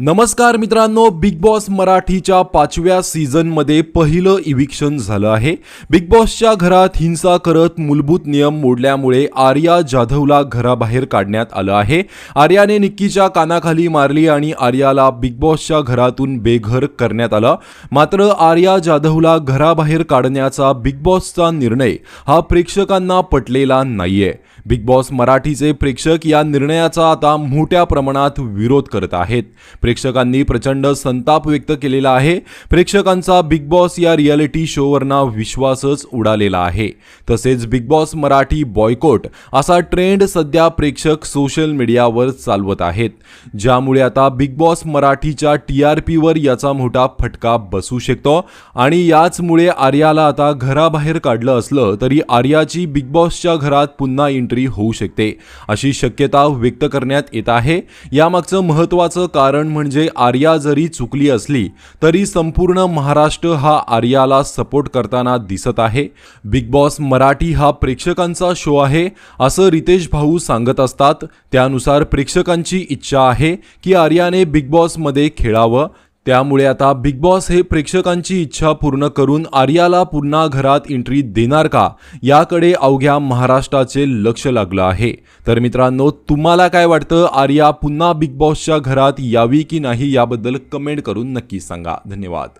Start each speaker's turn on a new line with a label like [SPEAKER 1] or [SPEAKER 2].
[SPEAKER 1] नमस्कार मित्रांनो big Boss मराठीच्या पाचव्या सीझनमध्ये पहिलं इव्हिक्शन झालं आहे. बिग बॉसच्या घरात हिंसा करत मूलभूत नियम मोडल्यामुळे आर्या जाधवला घराबाहेर काढण्यात आलं आहे. आर्याने निक्कीच्या कानाखाली मारली आणि आर्याला बिग बॉसच्या घरातून बेघर करण्यात आलं. मात्र आर्या जाधवला घराबाहेर काढण्याचा बिग बॉसचा निर्णय हा प्रेक्षकांना पटलेला नाहीये. बिग बॉस मराठीचे प्रेक्षक या निर्णयाचा आता मोठ्या प्रमाणात विरोध करत आहेत. प्रेक्षकांनी प्रचंड संताप व्यक्त केलेला आहे. प्रेक्षकांचा बिग बॉस या रियालिटी शोवरना विश्वासच उडालेला आहे. तसेच बिग बॉस मराठी बॉयकोट असा ट्रेंड सध्या प्रेक्षक सोशल मीडियावर चालवत आहेत. ज्यामुळे आता बिग बॉस मराठीच्या टी आर पीवर याचा मोठा फटका बसू शकतो. आणि याचमुळे आर्याला आता घराबाहेर काढलं असलं तरी आर्याची बिग बॉसच्या घरात पुन्हा एंट्री होऊ शकते. अशी शक्यता व्यक्त करण्यात येत आहे. यामागचं महत्त्वाचं कारण म्हणजे आर्या जरी चुकली असली तरी संपूर्ण महाराष्ट्र हा आर्याला सपोर्ट करताना दिसत आहे. बिग बॉस मराठी हा प्रेक्षकांचा शो आहे असं रितेश भाऊ सांगत असतात. त्यानुसार प्रेक्षकांची इच्छा आहे की आर्याने बिग बॉसमध्ये खेळावं. त्यामुळे आता बिग बॉस हे प्रेक्षकांची इच्छा पूर्ण करून आर्याला पुन्हा घरात एंट्री देणार का? याकडे अवघ्या महाराष्ट्राचे लक्ष लागलं आहे. तर मित्रांनो तुम्हाला काय वाटतं? आर्या पुन्हा बिग बॉसच्या घरात यावी की नाही याबद्दल कमेंट करून नक्की सांगा. धन्यवाद.